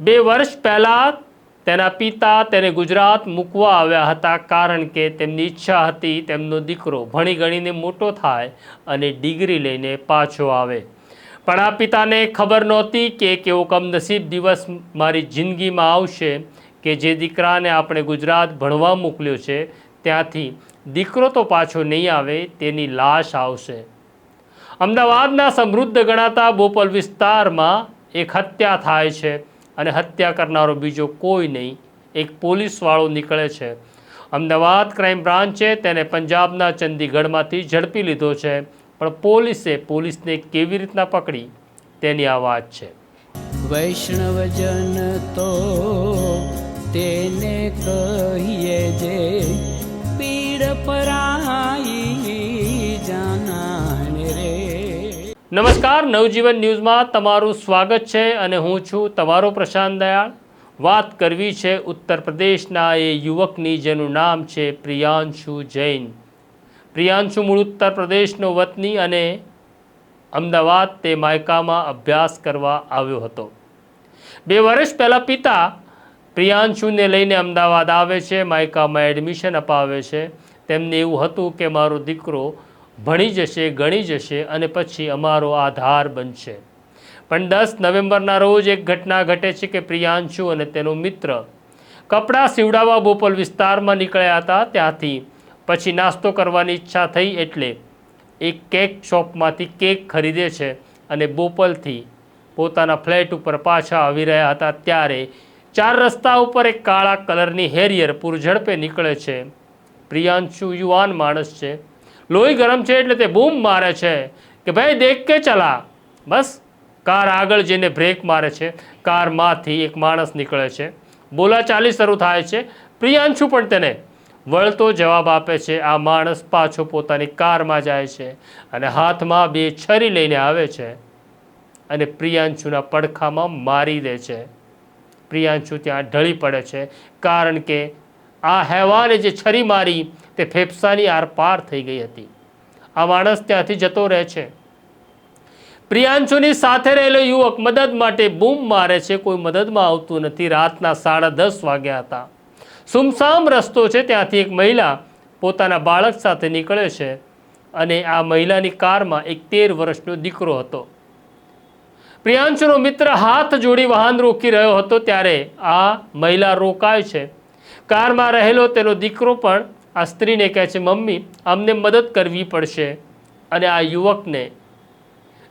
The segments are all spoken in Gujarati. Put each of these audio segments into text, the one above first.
બે વર્ષ પહેલાં તેના પિતા તેને ગુજરાત મૂકવા આવ્યા હતા કારણ કે તેમની ઈચ્છા હતી તેમનો દીકરો ભણી ગણીને મોટો થાય અને ડિગ્રી લઈને પાછો આવે. પણ આ પિતાને ખબર નહોતી કે કેવો કમનસીબ દિવસ મારી જિંદગીમાં આવશે કે જે દીકરાને આપણે ગુજરાત ભણવા મોકલ્યો છે, ત્યાંથી દીકરો તો પાછો નહીં આવે, તેની લાશ આવશે. અમદાવાદના સમૃદ્ધ ગણાતા બોપલ વિસ્તારમાં એક હત્યા થાય છે. અને હત્યા કરનારો બીજો કોઈ નહીં. એક પોલીસવાળો નીકળે છે. અમદાવાદ ક્રાઇમ બ્રાન્ચે તેને પંજાબના ચંદીગઢમાંથી ઝડપી લીધો છે, પણ પોલીસે પોલીસને કેવી રીતના પકડી? તેની આ વાત છે. વૈષ્ણવજન તો તેને કહીએ જે નમસ્કાર, નવજીવન ન્યૂઝમાં તમારું સ્વાગત છે અને હું છું તમારો પ્રશાંત દયાળ. વાત કરવી છે ઉત્તર પ્રદેશના એ યુવકની જેનું નામ છે પ્રિયાંશુ જૈન. પ્રિયાંશુ મૂળ ઉત્તર પ્રદેશનો વતની અને અમદાવાદ તે માયકામાં અભ્યાસ કરવા આવ્યો હતો. બે વર્ષ પહેલાં પિતા પ્રિયાંશુને લઈને અમદાવાદ આવે છે, માયકામાં એડમિશન અપાવે છે. તેમને એવું હતું કે, મારો દીકરો ભણી જશે, ગણી જશે અને પછી અમારો આધાર બનશે. પણ દસ નવેમ્બરના રોજ એક ઘટના ઘટે છે કે પ્રિયાંશુ અને તેનો મિત્ર કપડાં સીવડાવવા બોપલ વિસ્તારમાં નીકળ્યા હતા ત્યાંથી. પછી નાસ્તો કરવાની ઈચ્છા થઈ એટલે એક કેક શોપમાંથી કેક ખરીદે છે અને બોપલથી પોતાના ફ્લેટ ઉપર પાછા આવી રહ્યા હતા ત્યારે ચાર રસ્તા ઉપર એક કાળા કલરની હેરિયર પૂરઝડપે નીકળે છે. પ્રિયાંશુ યુવાન માણસ છે. લોહી ગરમ છે એટલે તે બૂમ મારે છે. કે ભાઈ દેખ કે ચલા. બસ, કાર આગળ જઈને બ્રેક મારે છે. કારમાંથી એક માણસ નીકળે છે. બોલાચાલી શરૂ થાય છે. પ્રિયાંશુ પણ તેને વળતો જવાબ આપે છે. આ માણસ પાછો પોતાની કારમાં જાય છે અને હાથમાં બે છરી લઈને આવે છે અને પ્રિયાંશુના પડખામાં મારી દે છે. પ્રિયાંશુ ત્યાં ઢળી પડે છે. કારણ કે આ હેવાને જે છરી મારી તે ફેફસાની આરપાર થઈ ગઈ હતી. આ માણસ ત્યાંથી જતો રહે છે. પ્રિયાંશુની સાથે રહેલો યુવક મદદ માટે બૂમ મારે છે. કોઈ મદદમાં આવતું નથી. રાતના સાડા દસ વાગ્યા હતા. સુમસામ રસ્તો છે. ત્યાંથી એક મહિલા પોતાના બાળક સાથે નીકળે છે અને આ મહિલાની કારમાં એક તેર વર્ષનો દીકરો હતો. પ્રિયાંશુનો મિત્ર હાથ જોડી વાહન રોકી રહ્યો હતો. ત્યારે આ મહિલા રોકાય છે. કારમાં રહેલો તેનો દીકરો પણ આ સ્ત્રીને કહે છે, મમ્મી, અમને મદદ કરવી પડશે. અને આ યુવકને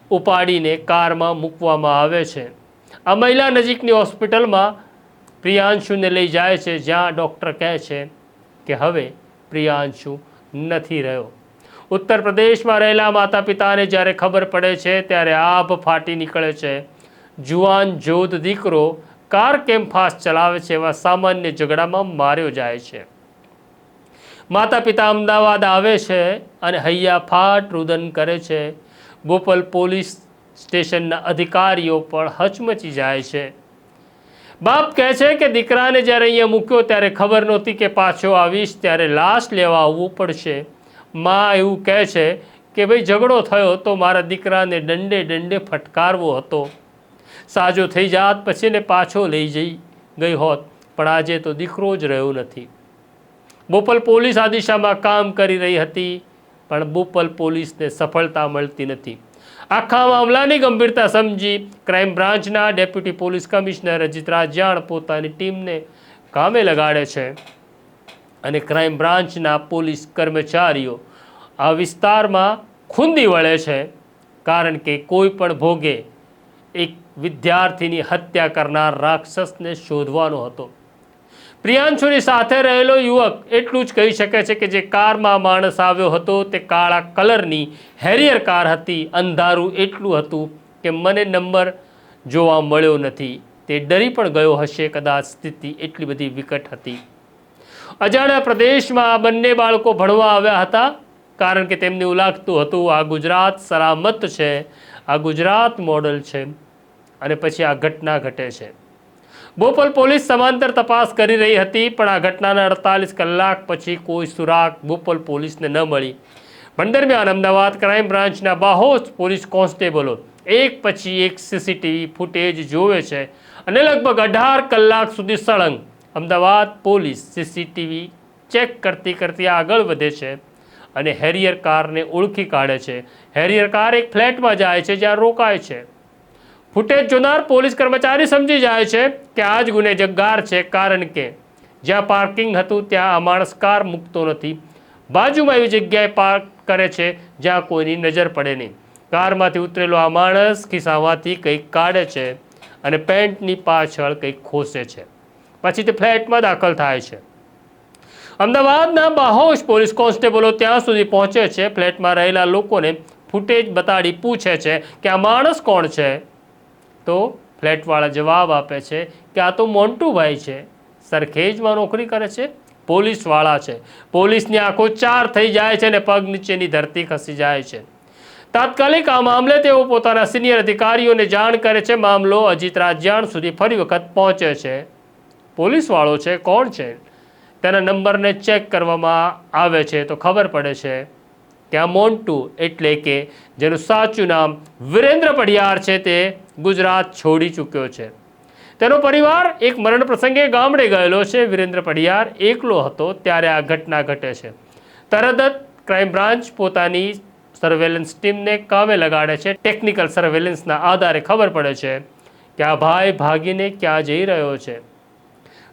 ઉપાડીને કારમાં મૂકવામાં આવે છે. આ મહિલા નજીકની હોસ્પિટલમાં પ્રિયાંશુને લઈ જાય છે, જ્યાં ડૉક્ટર કહે છે કે, હવે પ્રિયાંશુ નથી રહ્યો. ઉત્તર પ્રદેશમાં રહેલા માતા પિતાને જ્યારે ખબર પડે છે, ત્યારે આભ ફાટી નીકળે છે. જુવાન જોધ દીકરો કાર કેમ ફાસ્ટ ચલાવે છે એવા સામાન્ય ઝઘડામાં માર્યો જાય છે. માતા પિતા અમદાવાદ આવે છે અને હૈયા ફાટ રુદન કરે છે. બોપલ પોલીસ સ્ટેશનના અધિકારીઓ પણ હચમચી જાય છે. બાપ કહે છે કે દીકરાને જ્યારે અહીંયા મૂક્યો ત્યારે ખબર નહોતી કે પાછો આવીશ, ત્યારે લાશ લેવા આવવું પડશે. માં એવું કહે છે કે, ભાઈ ઝઘડો થયો તો મારા દીકરાને દંડે દંડે ફટકારવો હતો. સાજો થઈ જાત પછી એને પાછો લઈ જઈ ગઈ હોત. પણ આજે તો દીકરો જ રહ્યો નથી. બોપલ પોલીસ આ દિશામાં કામ કરી રહી હતી, પણ બોપલ પોલીસને સફળતા મળતી નથી. આખા મામલાની ગંભીરતા સમજી ક્રાઇમ બ્રાન્ચના deputy police commissioner Ajit Rajyan પોતાની ટીમને કામે લગાડે છે અને ક્રાઇમ બ્રાન્ચના પોલીસ કર્મચારીઓ આ વિસ્તારમાં ખૂંદી વળે છે. કારણ કે કોઈ પણ ભોગે એક વિદ્યાર્થીની હત્યા કરનાર રાક્ષસને શોધવાનો હતો. પ્રિયાંશુની સાથે રહેલો યુવક એટલું જ કહી શકે છે કે જે કારમાં માણસ આવ્યો હતો તે કાળા કલરની હેરિયર કાર હતી. અંધારું એટલું હતું કે મને નંબર જોવા મળ્યો નથી. તે ડરી પણ ગયો હશે, કદાચ સ્થિતિ એટલી બધી વિકટ હતી. અજાણ્યા પ્રદેશમાં આ બંને બાળકો ભણવા આવ્યા હતા, કારણ કે તેમને એવું લાગતું હતું, આ ગુજરાત સલામત છે, આ ગુજરાત મોડલ છે. અને પછી આ ઘટના ઘટે છે. બોપલ પોલીસ સમાંતર તપાસ કરી રહી હતી, પણ આ ઘટનાના અડતાલીસ કલાક પછી કોઈ સુરાગ બોપલ પોલીસને ન મળી. પણ દરમિયાન અમદાવાદ ક્રાઇમ બ્રાન્ચના બાહોશ પોલીસ કોન્સ્ટેબલો એક પછી એક સીસીટીવી ફૂટેજ જોવે છે અને લગભગ અઢાર કલાક સુધી સળંગ. અમદાવાદ પોલીસ સીસીટીવી ચેક કરતી કરતી આગળ વધે છે અને હેરિયર કારને ઓળખી કાઢે છે. હેરિયર કાર એક ફ્લેટમાં જાય છે, જ્યાં રોકાય છે. ફૂટેજ જોનાર પોલીસ કર્મચારી સમજી જાય છે કે આ જ ગુનેજગાર છે, કારણ કે જ્યાં પાર્કિંગ હતું ત્યાં આ માણસ કાર મૂકતો નથી. બાજુમાં એવી જગ્યાએ પાર્ક કરે છે જ્યાં કોઈની નજર પડે નહીં. કારમાંથી ઉતરેલો આ માણસ ખિસ્સામાંથી કંઈક કાઢે છે અને પેન્ટની પાછળ કંઈક ખોસે છે. પછી તે ફ્લેટમાં દાખલ થાય છે. અમદાવાદના બાહોશ પોલીસ કોન્સ્ટેબલો ત્યાં સુધી પહોંચે છે. ફ્લેટમાં રહેલા લોકોને ફૂટેજ બતાડી પૂછે છે કે આ માણસ કોણ છે? તો ફ્લેટવાળા જવાબ આપે છે કે આ તો મોન્ટુભાઈ છે. સરખેજમાં નોકરી કરે છે, પોલીસવાળા છે. પોલીસની આંખો ચાર થઈ જાય છે અને પગ નીચેની ધરતી ખસી જાય છે. તાત્કાલિક આ મામલે તેઓ પોતાના સિનિયર અધિકારીઓને જાણ કરે છે. મામલો અજીત રાજ્યાણ સુધી ફરી વખત પહોંચે છે. પોલીસવાળો છે, કોણ છે? તેના નંબરને ચેક કરવામાં આવે છે તો ખબર પડે છે. આ મોન્ટુ એટલે કે જેનું સાચું નામ વિરેન્દ્ર પડિયાર છે તે ગુજરાત છોડી ચૂક્યો છે. તેનો પરિવાર એક મરણ પ્રસંગે ગામડે ગયેલો છે. વિરેન્દ્ર પડિયાર એકલો હતો, ત્યારે આ ઘટના ઘટે છે. તરત જ ક્રાઇમ બ્રાન્ચ પોતાની સર્વેલન્સ ટીમને કામે લગાડે છે. ટેકનિકલ સર્વેલન્સના આધારે ખબર પડે છે કે આ ભાઈ ભાગીને ક્યાં જઈ રહ્યો છે.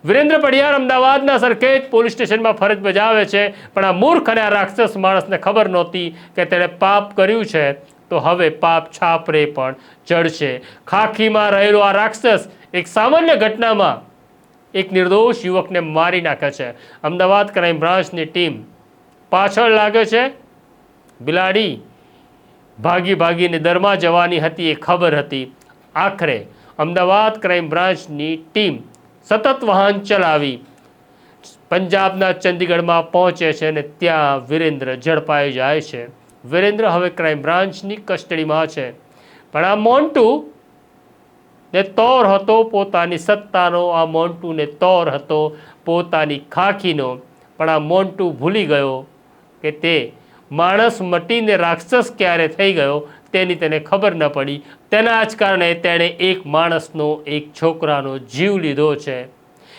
વિરેન્દ્ર પડિયાર અમદાવાદના સરખેજ પોલીસ સ્ટેશનમાં ફરજ બજાવે છે, પણ આ મૂર્ખ અને આ રાક્ષસ માણસને ખબર નહોતી કે તેણે પાપ કર્યું છે. તો હવે પાપ છાપરે પણ ચડશે ખાખીમાં રહેલો આ રાક્ષસ એક સામાન્ય ઘટનામાં એક નિર્દોષ યુવકને મારી નાખે છે. અમદાવાદ ક્રાઇમ બ્રાન્ચની ટીમ પાછળ લાગે છે. બિલાડી ભાગી ભાગીને દરમાં જવાની હતી એ ખબર હતી. આખરે અમદાવાદ ક્રાઇમ બ્રાન્ચની ટીમ સતત વાહન ચલાવી પંજાબના ચંદીગઢમાં પહોંચે છે અને ત્યાં વિરેન્દ્ર ઝડપાઈ જાય છે. વિરેન્દ્ર હવે ક્રાઇમ બ્રાન્ચની કસ્ટડીમાં છે. પણ આ મોન્ટુ ને તોર હતો પોતાની સત્તાનો, આ મોન્ટુને તોર હતો પોતાની ખાખીનો. પણ આ મોન્ટુ ભૂલી ગયો કે તે માણસ મટીને રાક્ષસ ક્યારે થઈ ગયો? તેની તેને ખબર ન પડી. તેના જ કારણે તેણે એક માણસનો, એક છોકરાનો જીવ લીધો છે.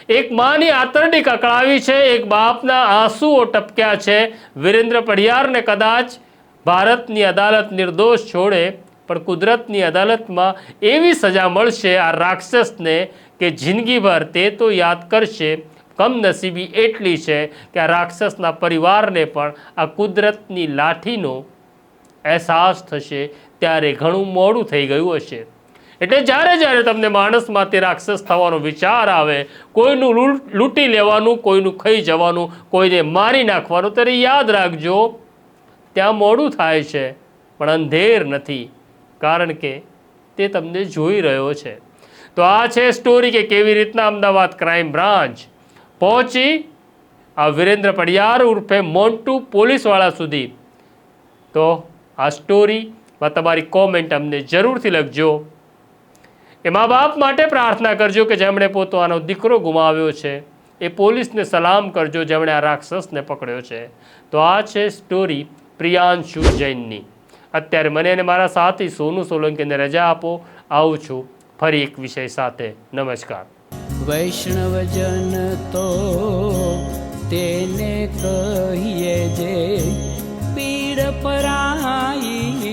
એક માની આતરડી કકળાવી છે, એક બાપના આંસુઓ ટપક્યા છે. વિરેન્દ્ર પડિયારને કદાચ ભારતની અદાલત નિર્દોષ છોડે, પણ કુદરતની અદાલતમાં એવી સજા મળશે આ રાક્ષસને કે જિંદગીભર તે તો યાદ કરશે, કમનસીબી એટલી છે કે આ રાક્ષસના પરિવારને પણ આ કુદરતની લાઠીનો અહેસાસ થશે ત્યારે ઘણું મોડું થઈ ગયું હશે. એટલે જ્યારે જ્યારે તમને માણસમાં તે રાક્ષસ થવાનો વિચાર આવે, કોઈનું લૂંટી લેવાનું, કોઈનું ખાઈ જવાનું, કોઈને મારી નાખવાનું, ત્યારે યાદ રાખજો, ત્યાં મોડું થાય છે, પણ અંધેર નથી, કારણ કે તે તમને જોઈ રહ્યો છે. તો આ છે સ્ટોરી કે કેવી રીતના અમદાવાદ ક્રાઇમ બ્રાન્ચ પહોંચી, આ વિરેન્દ્ર પડિયાર ઉર્ફે મોન્ટુ પોલીસવાળા સુધી. તો આ સ્ટોરીમાં તમારી કોમેન્ટ અમને જરૂરથી લખજો. એ મા બાપ માટે પ્રાર્થના કરજો કે જેમણે પોતાનો દીકરો ગુમાવ્યો છે, એ પોલીસને સલામ કરજો જેમણે આ રાક્ષસને પકડ્યો છે. તો આ છે સ્ટોરી પ્રિયાંશુ જૈનની. અત્યારે મને અને મારા સાથી સોનુ સોલંકીને રજા આપો. આવું છું ફરી એક વિષય સાથે. નમસ્કાર. વૈષ્ણવજન તો તેને કહીએ જે पराई